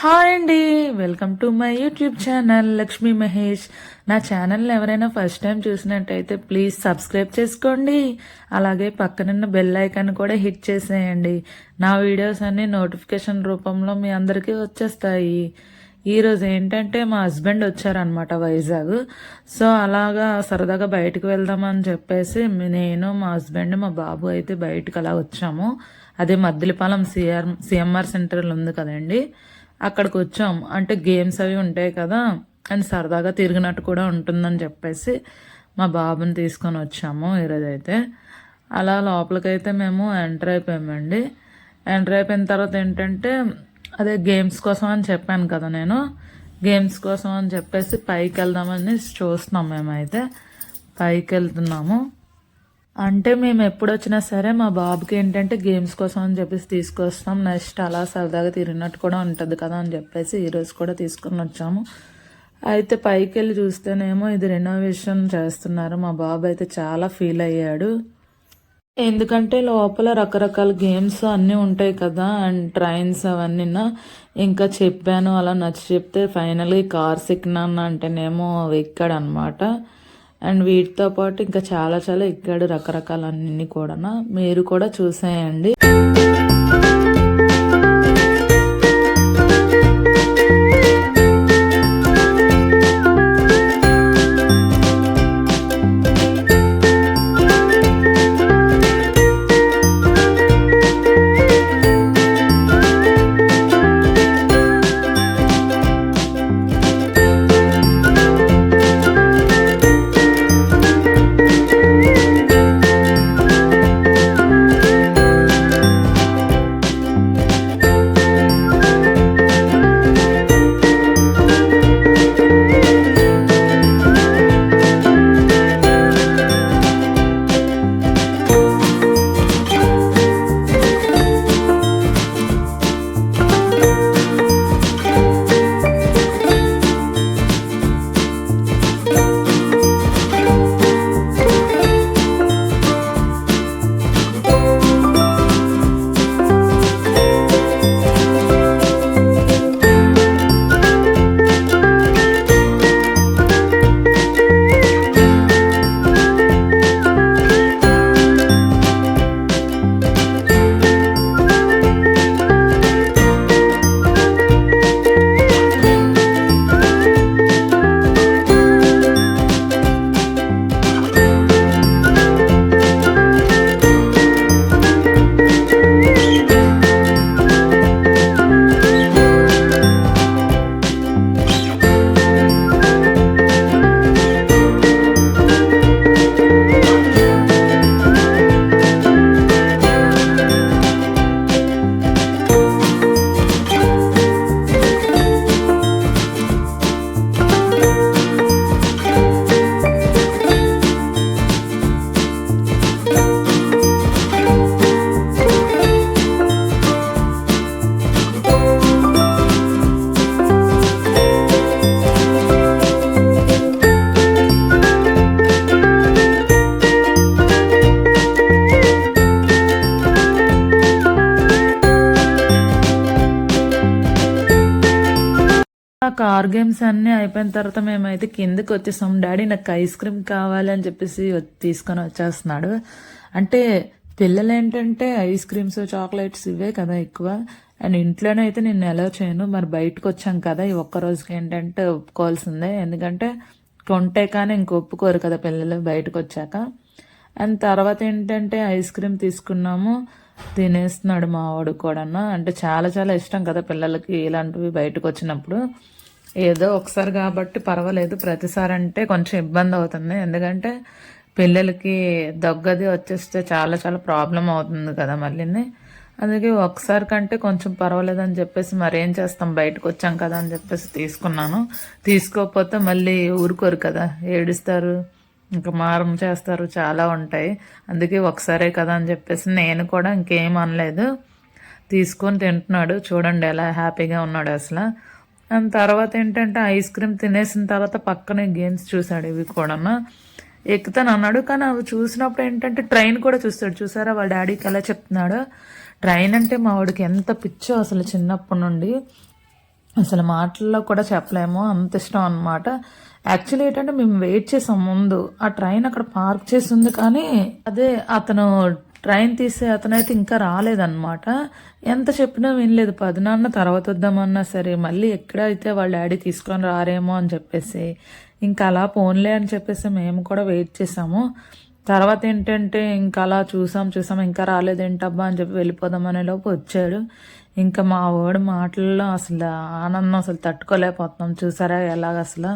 Hi అండి. Welcome to my YouTube channel Lakshmi Mahesh. నా ఛానల్ని ఎవరైనా ఫస్ట్ టైం చూసినట్టయితే ప్లీజ్ సబ్స్క్రైబ్ చేసుకోండి. అలాగే పక్కనున్న బెల్ ఐకాన్ కూడా హిట్ చేసేయండి. నా వీడియోస్ అన్ని నోటిఫికేషన్ రూపంలో మీ అందరికీ వచ్చేస్తాయి. ఈరోజు ఏంటంటే మా హస్బెండ్ వచ్చారనమాట వైజాగ్. సో అలాగా సరదాగా బయటకు వెళ్దామని చెప్పేసి నేను మా హస్బెండ్ మా బాబు అయితే బయటకు అలా వచ్చాము. అదే మద్దిలిపాలెం సిఆర్ సిఎంఆర్ సెంటర్లో ఉంది కదండి. అక్కడికి వచ్చాం అంటే గేమ్స్ అవి ఉంటాయి కదా అండ్ సరదాగా తిరిగినట్టు కూడా ఉంటుందని చెప్పేసి మా బాబుని తీసుకొని వచ్చాము ఈరోజైతే. అలా లోపలికైతే మేము ఎంటర్ అయిపోయామండి. ఎంటర్ అయిపోయిన తర్వాత ఏంటంటే అదే గేమ్స్ కోసం అని చెప్పాను కదా నేను. గేమ్స్ కోసం అని చెప్పేసి పైకి వెళ్దామని చూస్తున్నాం మేమైతే. పైకి వెళ్తున్నాము అంటే మేము ఎప్పుడు వచ్చినా సరే మా బాబుకి ఏంటంటే గేమ్స్ కోసం అని చెప్పేసి తీసుకొస్తాం. నెక్స్ట్ అలా సరదాగా తిరిగినట్టు కూడా ఉంటుంది కదా అని చెప్పేసి ఈరోజు కూడా తీసుకుని వచ్చాము. అయితే పైకి వెళ్ళి చూస్తేనేమో ఇది రెనోవేషన్ చేస్తున్నారు. మా బాబు అయితే చాలా ఫీల్ అయ్యాడు. ఎందుకంటే లోపల రకరకాల గేమ్స్ అన్నీ ఉంటాయి కదా అండ్ ట్రైన్స్ అవన్నీ ఇంకా చెప్పాను అలా నచ్చి చెప్తే ఫైనల్గా కార్స్ ఎక్కినాను అంటేనేమో ఎక్కాడనమాట. అండ్ వీటితో పాటు ఇంకా చాలా చాలా ఎక్కాడు రకరకాలన్నీ కూడా మీరు కూడా చూసేయండి. ఆ కార్ గేమ్స్ అన్నీ అయిపోయిన తర్వాత మేమైతే కిందకి వచ్చేసాం. డాడీ నాకు ఐస్ క్రీమ్ కావాలి అని చెప్పేసి తీసుకొని వచ్చేస్తున్నాడు. అంటే పిల్లలు ఏంటంటే ఐస్ క్రీమ్స్ చాక్లెట్స్ ఇవే కదా ఎక్కువ. అండ్ ఇంట్లోనే అయితే నేను ఎలా చేయను. మరి బయటకు వచ్చాం కదా ఈ ఒక్క రోజుకి ఏంటంటే ఒప్పుకోవాల్సిందే. ఎందుకంటే కొంటే కానీ ఇంక ఒప్పుకోరు కదా పిల్లలు బయటకు వచ్చాక. అండ్ తర్వాత ఏంటంటే ఐస్ క్రీమ్ తీసుకున్నాము. తినేస్తున్నాడు మా వాడు కూడా అంటే చాలా చాలా ఇష్టం కదా పిల్లలకి ఇలాంటివి బయటకు వచ్చినప్పుడు. ఏదో ఒకసారి కాబట్టి పర్వాలేదు ప్రతిసారి అంటే కొంచెం ఇబ్బంది అవుతుంది. ఎందుకంటే పిల్లలకి దగ్గది వచ్చేస్తే చాలా చాలా ప్రాబ్లం అవుతుంది కదా మళ్ళీ అందుకే ఒకసారి కంటే కొంచెం పర్వాలేదు అని చెప్పేసి మరేం చేస్తాం? బయటకు వచ్చాం కదా అని చెప్పేసి తీసుకున్నాను. తీసుకోకపోతే మళ్ళీ ఊరుకోరు కదా. ఏడుస్తారు. ఇంకా మారం చేస్తారు చాలా ఉంటాయి. అందుకే ఒకసారే కదా అని చెప్పేసి నేను కూడా ఇంకేం అనలేదు. తీసుకొని తింటున్నాడు. చూడండి ఎలా హ్యాపీగా ఉన్నాడు అసలు. అండ్ తర్వాత ఏంటంటే ఐస్ క్రీమ్ తినేసిన తర్వాత పక్కనే గేమ్స్ చూశాడు ఇవి కూడా ఎక్కుతాను అన్నాడు కానీ అవి చూసినప్పుడు ఏంటంటే ట్రైన్ కూడా చూస్తాడు. చూసారా వాళ్ళ డాడీకి ఎలా చెప్తున్నాడు? ట్రైన్ అంటే మా వాడికి ఎంత పిచ్చో అసలు చిన్నప్పటి నుండి. అసలు మాటల్లో కూడా చెప్పలేము. అంత ఇష్టం అనమాట యాక్చువల్లీ ఏంటంటే మేము వెయిట్ చేసాం ముందు. ఆ ట్రైన్ అక్కడ పార్క్ చేసి ఉంది కానీ అదే అతను ట్రైన్ తీసే అతనైతే ఇంకా రాలేదన్నమాట. ఎంత చెప్పినా వినలేదు. పదినాన్న తర్వాత వద్దామన్నా సరే మళ్ళీ ఎక్కడైతే వాళ్ళ డాడీ తీసుకొని రారేమో అని చెప్పేసి ఇంకా అలా పోన్లే అని చెప్పేసి మేము కూడా వెయిట్ చేసాము. తర్వాత ఏంటంటే ఇంకా అలా చూసాం చూసాం ఇంకా రాలేదేంటబ్బా అని చెప్పి వెళ్ళిపోదామనే లోపు వచ్చాడు. ఇంకా మా వాడు మాటల్లో అసలు ఆనందం అసలు తట్టుకోలేకపోతున్నాం. చూసారా ఎలాగ అసలు?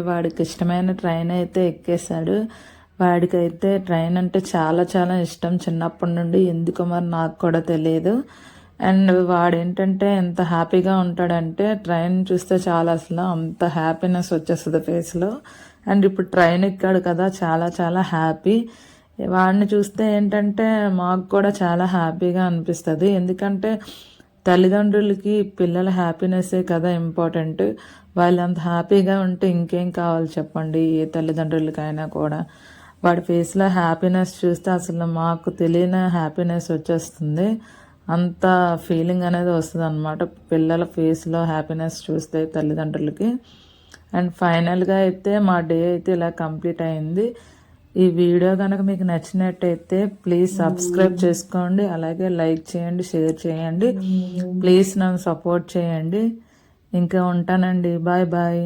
వాడికి ఇష్టమైన ట్రైన్ అయితే ఎక్కేశాడు. వాడికైతే ట్రైన్ అంటే చాలా చాలా ఇష్టం చిన్నప్పటి నుండి. ఎందుకో మరి నాకు కూడా తెలియదు అండ్ వాడు ఏంటంటే ఎంత హ్యాపీగా ఉంటాడంటే ట్రైన్ చూస్తే చాలా అసలు అంత హ్యాపీనెస్ వచ్చేస్తుంది ఫేస్లో అండ్ ఇప్పుడు ట్రైన్ ఎక్కాడు కదా చాలా చాలా హ్యాపీ. వాడిని చూస్తే ఏంటంటే మాకు కూడా చాలా హ్యాపీగా అనిపిస్తుంది. ఎందుకంటే తల్లిదండ్రులకి పిల్లల హ్యాపీనెస్సే కదా ఇంపార్టెంట్ వాళ్ళు అంత హ్యాపీగా ఉంటే ఇంకేం కావాలి చెప్పండి ఏ తల్లిదండ్రులకైనా కూడా. వాడి ఫేస్లో హ్యాపీనెస్ చూస్తే అసలు మాకు తెలియని హ్యాపీనెస్ వచ్చేస్తుంది. అంత ఫీలింగ్ అనేది వస్తుంది అనమాట పిల్లల ఫేస్లో హ్యాపీనెస్ చూస్తే తల్లిదండ్రులకి. అండ్ ఫైనల్గా అయితే మా డే అయితే ఇలా కంప్లీట్ అయింది. ఈ వీడియో కనుక మీకు నచ్చినట్టయితే ప్లీజ్ సబ్స్క్రైబ్ చేసుకోండి. అలాగే లైక్ చేయండి షేర్ చేయండి. ప్లీజ్ నన్ను సపోర్ట్ చేయండి. ఇంకా ఉంటానండి. Bye bye